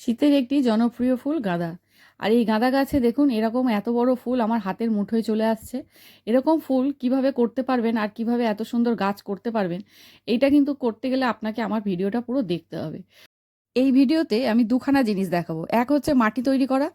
শীতের একটি জনপ্রিয় ফুল গাঁদা। আর এই গাঁদা গাছে দেখুন, এরকম এত বড় ফুল আমার হাতের মুঠোয় চলে আসছে। এরকম ফুল কীভাবে করতে পারবেন আর কীভাবে এত সুন্দর গাছ করতে পারবেন, এইটা কিন্তু করতে গেলে আপনাকে আমার ভিডিওটা পুরো দেখতে হবে। এই ভিডিওতে আমি দুখানা জিনিস দেখাবো। এক হচ্ছে মাটি তৈরি করা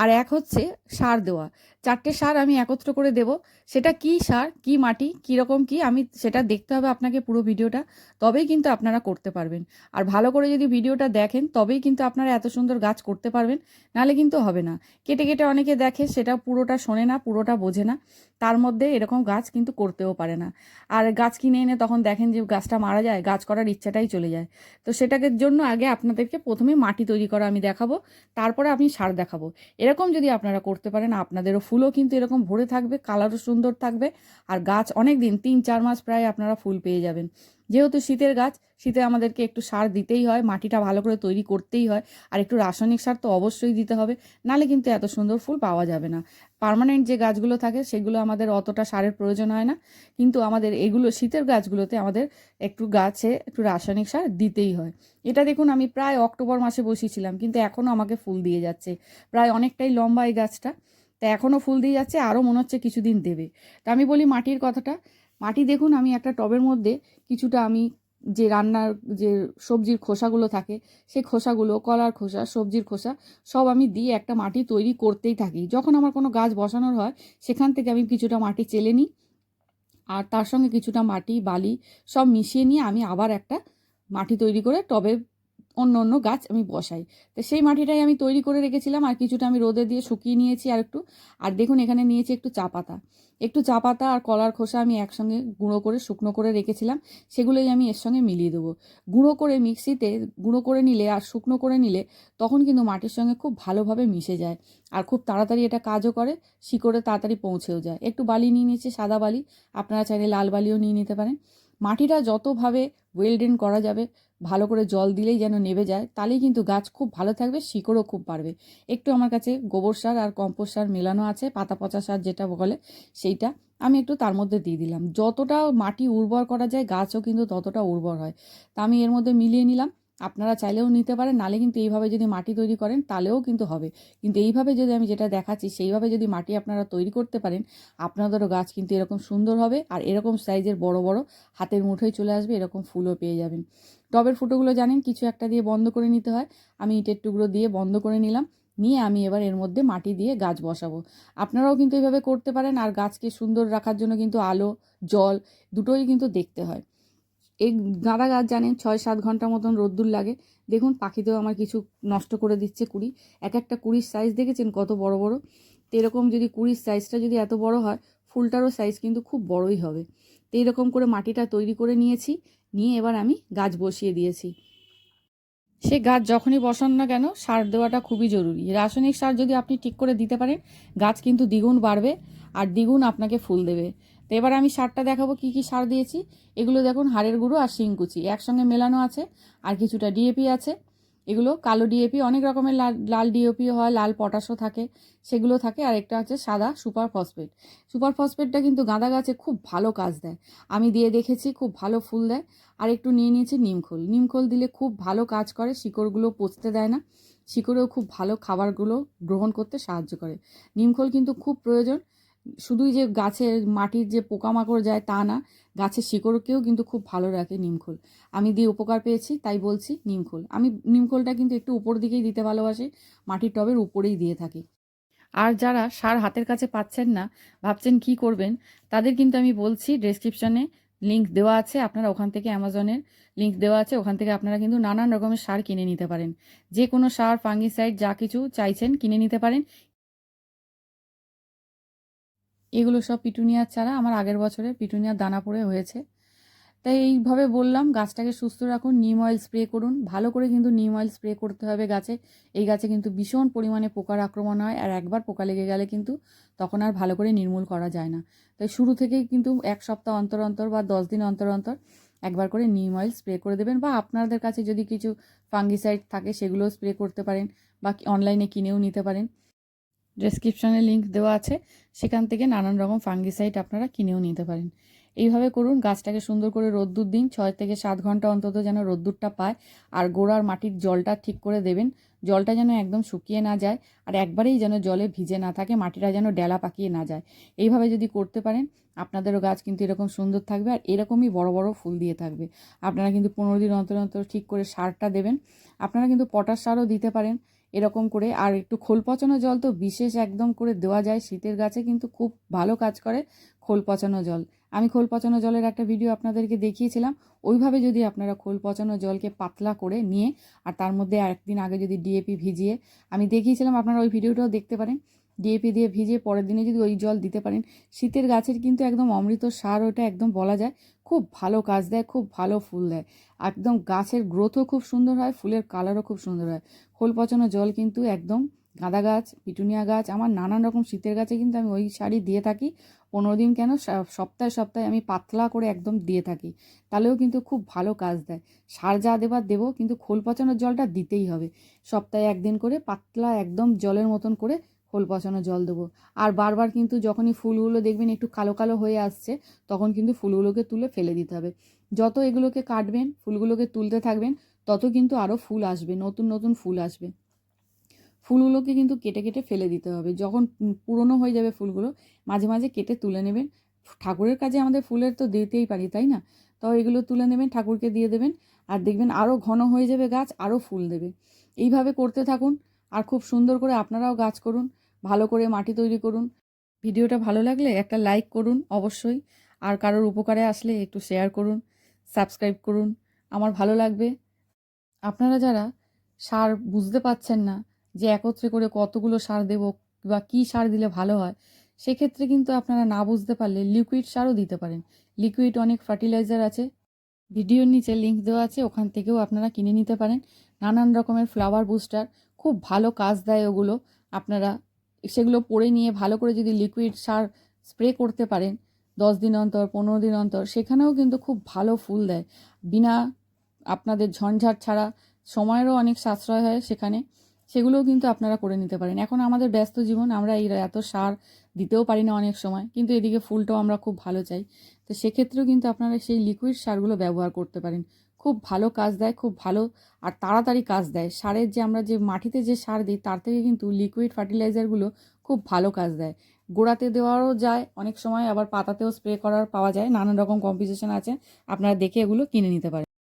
আর এক হচ্ছে সার দেওয়া। চারটে সার আমি একত্র করে দেব। সেটা কি সার, কি মাটি কীরকম কি, আমি সেটা দেখতে হবে আপনাকে পুরো ভিডিওটা, তবেই কিন্তু আপনারা করতে পারবেন। আর ভালো করে যদি ভিডিওটা দেখেন, তবেই কিন্তু আপনারা এত সুন্দর গাছ করতে পারবেন, নাহলে কিন্তু হবে না। কেটে কেটে অনেকে দেখে, সেটা পুরোটা শোনে না, পুরোটা বোঝে না, তার মধ্যে এরকম গাছ কিন্তু করতেও পারে না। আর গাছ কিনে এনে তখন দেখেন যে গাছটা মারা যায়, গাছ করার ইচ্ছাটাই চলে যায়। তো সেটাকে জন্য আগে আপনাদেরকে প্রথমে মাটি তৈরি করা আমি দেখাবো, তারপরে আমি সার দেখাবো। এরকম যদি আপনারা করতে পারেন, আপনাদেরও ফুলও কিন্তু এরকম ভরে থাকবে, কালারও সুন্দর থাকবে। আর গাছ অনেক দিন তিন, চার মাস প্রায় আপনারা ফুল পেয়ে যাবেন। যেহেতু শীতের গাছ, শীতে আমাদেরকে একটু সার দিতেই হয়, মাটিটা ভালো করে তৈরি করতেই হয়। আর একটু রাসায়নিক সার তো অবশ্যই দিতে হবে, নালে কিন্তু এত সুন্দর ফুল পাওয়া যাবে না। পার্মানেন্ট যে গাছগুলো থাকে, সেগুলো আমাদের অতটা সারের প্রয়োজন হয় না। কিন্তু আমাদের এগুলো, শীতের গাছগুলোতে আমাদের একটু গাছে একটু রাসায়নিক সার দিতেই হয়। এটা দেখুন, আমি প্রায় অক্টোবর মাসে বসিয়েছিলাম, কিন্তু এখনও আমাকে ফুল দিয়ে যাচ্ছে। প্রায় অনেকটাই লম্বা এই গাছটা। তা এখনও ফুল দিয়ে যাচ্ছে, আরও মনে হচ্ছে কিছুদিন দেবে। তা আমি বলি মাটির কথাটা। মাটি দেখুন, আমি একটা টবের মধ্যে কিছুটা আমি যে রান্নার যে সবজির খোসাগুলো থাকে সেই খোসাগুলো, কলার খোসা, সবজির খোসা, সব আমি দিয়ে একটা মাটি তৈরি করতেই থাকি। যখন আমার কোনো গাছ বসানোর হয়, সেখান থেকে আমি কিছুটা মাটি চেলে নিই, আর তার সঙ্গে কিছুটা মাটি, বালি সব মিশিয়ে নিয়ে আমি আবার একটা মাটি তৈরি করে টবে অন্য অন্য গাছ আমি বসাই। তো সেই মাটিটাই আমি তৈরি করে রেখেছিলাম আর কিছুটা আমি রোদে দিয়ে শুকিয়ে নিয়েছি আর একটু আর দেখুন, এখানে নিয়েছি একটু চা পাতা। একটু চা পাতা আর কলার খোসা আমি একসঙ্গে গুঁড়ো করে, শুকনো করে রেখেছিলাম। সেগুলোই আমি এর সঙ্গে মিলিয়ে দেবো। গুঁড়ো করে মিক্সিতে গুঁড়ো করে নিলে আর শুকনো করে নিলে তখন কিন্তু মাটির সঙ্গে খুব ভালোভাবে মিশে যায় আর খুব তাড়াতাড়ি এটা কাজও করে, শিকড়ে তাড়াতাড়ি পৌঁছেও যায়। একটু বালি নিয়ে নিয়েছি, সাদা বালি। আপনারা চাইলে লাল বালিও নিয়ে নিতে পারেন। মাটিটা যতভাবে ওয়েলডেন করা যাবে ভালো করে জল দিলেই যেন নেবে যায়, তাহলেই কিন্তু গাছ খুব ভালো থাকবে, শিকড়ও খুব বাড়বে। একটু আমার কাছে গোবর সার আর কম্পোস্ট সার মেলানো আছে, পাতা পচা সার যেটা বলে সেইটা আমি একটু তার মধ্যে দিয়ে দিলাম। যতটা মাটি উর্বর করা যায়, গাছও কিন্তু ততটা উর্বর হয়। তা আমি এর মধ্যে মিলিয়ে নিলাম। আপনারা চাইলেও নিতে পারেন, নালে কিন্তু এইভাবে যদি মাটি তৈরি করেন তাহলেও কিন্তু হবে। কিন্তু এইভাবে যদি আমি যেটা দেখাচ্ছি, সেইভাবে যদি মাটি আপনারা তৈরি করতে পারেন, আপনাদেরও গাছ কিন্তু এরকম সুন্দর হবে আর এরকম সাইজের বড় বড় হাতের মুঠোয় চলে আসবে, এরকম ফুলও পেয়ে যাবেন। টবের ফুটোগুলো জানেন, কিছু একটা দিয়ে বন্ধ করে নিতে হয়। আমি ইটের টুকরো দিয়ে বন্ধ করে নিলাম, নিয়ে আমি এবার এর মধ্যে মাটি দিয়ে গাছ বসাবো। আপনারাও কিন্তু এইভাবে করতে পারেন আর গাছকে সুন্দর রাখার জন্য কিন্তু আলো, জল, দুটোই কিন্তু দেখতে হয়। এই গাঁদা গাছ জানেন, ছয় সাত ঘণ্টা মতন রোদ্দুর লাগে। দেখুন, পাখিতেও আমার কিছু নষ্ট করে দিচ্ছে কুড়ি। এক একটা কুড়ির সাইজ দেখেছেন কত বড় বড়? তো এরকম যদি কুড়ির সাইজটা যদি এত বড় হয়, ফুলটারও সাইজ কিন্তু খুব বড়ই হবে। তো এইরকম করে মাটিটা তৈরি করে নিয়েছি, নিয়ে এবার আমি গাছ বসিয়ে দিয়েছি। সে গাছ যখনই বসান না কেন, সার দেওয়াটা খুবই জরুরি। রাসায়নিক সার যদি আপনি ঠিক করে দিতে পারেন, গাছ কিন্তু দ্বিগুণ বাড়বে আর দ্বিগুণ আপনাকে ফুল দেবে। তো এবার আমি সারটা দেখাবো কি কি সার দিয়েছি। এগুলো দেখুন, হাড়ের গুঁড়ো আর শিংকুচি একসঙ্গে মেলানো আছে, আর কিছুটা ডিএপি আছে। এগুলো কালো ডিএপি অনেক রকমের লাল লাল ডিএপিও হয়, লাল পটাশও থাকে, সেগুলো থাকে। আর একটা হচ্ছে সাদা সুপার ফসফেট। সুপার ফসফেটটা কিন্তু গাঁদা গাছে খুব ভালো কাজ দেয়। আমি দিয়ে দেখেছি, খুব ভালো ফুল দেয়। আর একটু নিয়ে নিয়েছি নিমখোল নিমখোল দিলে খুব ভালো কাজ করে, শিকড়গুলো পচতে দেয় না। শিকড়েও খুব ভালো খাবারগুলো গ্রহণ করতে সাহায্য করে। নিমখোল কিন্তু খুব প্রয়োজন। শুধুই যে গাছের মাটির যে পোকামাকড় যায় তা না, গাছের শিকড়কেও কিন্তু খুব ভালো রাখে নিমখোল আমি দিয়ে উপকার পেয়েছি, তাই বলছি নিমখোল আমি নিমখোলটা কিন্তু একটু উপর দিকেই দিতে ভালোবাসি, মাটির টবের উপরেই দিয়ে থাকি। আর যারা সার হাতের কাছে পাচ্ছেন না, ভাবছেন কি করবেন, তাদের কিন্তু আমি বলছি ডেসক্রিপশনে লিঙ্ক দেওয়া আছে, আপনারা ওখান থেকে অ্যামাজনের লিঙ্ক দেওয়া আছে, ওখান থেকে আপনারা কিন্তু নানান রকমের সার কিনে নিতে পারেন। যে কোনো সার ফাঙ্গিসাইড যা কিছু চাইছেন কিনে নিতে পারেন এগুলো সব পিটুনিয়ার চারা আমার আগের বছরে পিটুনিয়ার দানা পড়ে হয়েছে। তাই এইভাবে বললাম, গাছটাকে সুস্থ রাখুন, নিম অয়েল স্প্রে করুন। ভালো করে কিন্তু নিম অয়েল স্প্রে করতে হবে গাছে। এই গাছে কিন্তু ভীষণ পরিমাণে পোকার আক্রমণ হয় আর একবার পোকা লেগে গেলে কিন্তু তখন আর ভালো করে নির্মূল করা যায় না। তাই শুরু থেকেই কিন্তু এক সপ্তাহ অন্তর অন্তর বা দশ দিন অন্তর অন্তর একবার করে নিম অয়েল স্প্রে করে দেবেন বা আপনাদের কাছে যদি কিছু ফাঙ্গিসাইড থাকে সেগুলোও স্প্রে করতে পারেন বা অনলাইনে কিনেও নিতে পারেন। ডেসক্রিপশনে লিঙ্ক দেওয়া আছে, সেখান থেকে নানান রকম ফাঙ্গিসাইড আপনারা কিনেও নিতে পারেন। এইভাবে করুন, গাছটাকে সুন্দর করে রোদ্দুর দিন, ছয় থেকে সাত ঘণ্টা অন্তত যেন রোদ্দুরটা পায়, আর গোড়ার মাটির জলটা ঠিক করে দেবেন। জলটা যেন একদম শুকিয়ে না যায়, আর একবারেই যেন জলে ভিজে না থাকে, মাটিটা যেন ডেলা পাকিয়ে না যায়। এইভাবে যদি করতে পারেন, আপনাদেরও গাছ কিন্তু এরকম সুন্দর থাকবে, আর এরকমই বড় বড় ফুল দিয়ে থাকবে। আপনারা কিন্তু পনেরো দিন অন্তর অন্তর ঠিক করে সারটা দেবেন। আপনারা কিন্তু পটাশ সারও দিতে পারেন। এরকম করে, আর একটু খোল পচানো জল তো বিশেষ একদম করে দেওয়া যায় শীতের গাছে, কিন্তু খুব ভালো কাজ করে খোল পচানো জল। আমি খোল পচানো জলের একটা ভিডিও আপনাদেরকে দেখিয়েছিলাম। ওইভাবে যদি আপনারা খোল পচানো জলকে পাতলা করে নিয়ে, আর তার মধ্যে একদিন আগে যদি ডিএপি ভিজিয়ে, আমি দেখিয়েছিলাম, আপনারা ওই ভিডিওটাও দেখতে পারেন। ডিএপি দিয়ে ভিজিয়ে পরের দিনে যদি ওই জল দিতে পারেন, শীতের গাছের কিন্তু একদম অমৃত সার ওটা একদম বলা যায়, খুব ভালো কাজ দেয়, খুব ভালো ফুল দেয়। একদম গাছের গ্রোথও খুব সুন্দর হয়, ফুলের কালারও খুব সুন্দর হয়। খোল পচানো জল কিন্তু একদম গাঁদা গাছ, পিটুনিয়া গাছ, আমার নানান রকম শীতের গাছে কিন্তু আমি ওই শাড়ি দিয়ে থাকি। পনেরো দিন কেন সপ্তাহে সপ্তাহে আমি পাতলা করে একদম দিয়ে থাকি। তাহলেও কিন্তু খুব ভালো কাজ দেয়। সার যা দেবার দেবো, কিন্তু খোল পচানোর জলটা দিতেই হবে। সপ্তাহে একদিন করে পাতলা একদম জলের মতন করে খোল পচানো জল দেবো। আর বারবার কিন্তু যখনই ফুলগুলো দেখবেন একটু কালো কালো হয়ে আসছে, তখন কিন্তু ফুলগুলোকে তুলে ফেলে দিতে হবে। যত এগুলোকে কাটবেন, ফুলগুলোকে তুলতে থাকবেন, তত কিন্তু আরও ফুল আসবে, নতুন নতুন ফুল আসবে। ফুলগুলোকে কিন্তু কেটে কেটে ফেলে দিতে হবে। যখন পুরনো হয়ে যাবে ফুলগুলো, মাঝে মাঝে কেটে তুলে নেবেন। ঠাকুরের কাজে আমাদের ফুলের তো দিতেই পারি, তাই না? তো এগুলো তুলে নেবেন, ঠাকুরকে দিয়ে দেবেন। আর দেখবেন আরও ঘন হয়ে যাবে গাছ আরও ফুল দেবে। এইভাবে করতে থাকুন। আর খুব সুন্দর করে আপনারাও গাছ করুন। ভালো করে মাটি তৈরি করুন। ভিডিওটা ভালো লাগলে একটা লাইক করুন, অবশ্যই। আর কারোর উপকারে আসলে একটু শেয়ার করুন, সাবস্ক্রাইব করুন। আমার ভালো লাগবে। আপনারা যারা সার বুঝতে পাচ্ছেন না যে একত্রে করে কতগুলো সার দেব বা কী সার দিলে ভালো হয়, সেক্ষেত্রে কিন্তু আপনারা না বুঝতে পারলে লিকুইড সারও দিতে পারেন। লিকুইড অনেক ফার্টিলাইজার আছে। ভিডিওর নিচে লিঙ্ক দেওয়া আছে, ওখান থেকেও আপনারা কিনে নিতে পারেন। নানান রকমের ফ্লাওয়ার বুস্টার খুব ভালো কাজ দেয় ওগুলো। আপনারা সেগুলো পরে নিয়ে ভালো করে যদি লিকুইড সার স্প্রে করতে পারেন, দশ দিন অন্তর, পনেরো দিন অন্তর, সেখানেও কিন্তু খুব ভালো ফুল দেয়। বিনা আপনাদের ঝঞ্ঝাট ছাড়া, সময়েরও অনেক সাশ্রয় হয় সেখানে। সেগুলোও কিন্তু আপনারা করে নিতে পারেন। এখন আমাদের ব্যস্ত জীবন, আমরা এই এত সার দিতেও পারি না অনেক সময়, কিন্তু এদিকে ফুলটাও আমরা খুব ভালো চাই। তো সেক্ষেত্রেও কিন্তু আপনারা সেই লিকুইড সারগুলো ব্যবহার করতে পারেন। খুব ভালো কাজ দেয়, খুব ভালো আর তাড়াতাড়ি কাজ দেয়। সারের যে আমরা যে মাটিতে যে সার দিই, তার থেকে কিন্তু লিকুইড ফার্টিলাইজারগুলো খুব ভালো কাজ দেয়। গোড়াতে দেওয়ারও যায়, অনেক সময় আবার পাতাতেও স্প্রে করার পাওয়া যায়, নানান রকম কম্পিটিশন আছে। আপনারা দেখে এগুলো কিনে নিতে পারেন।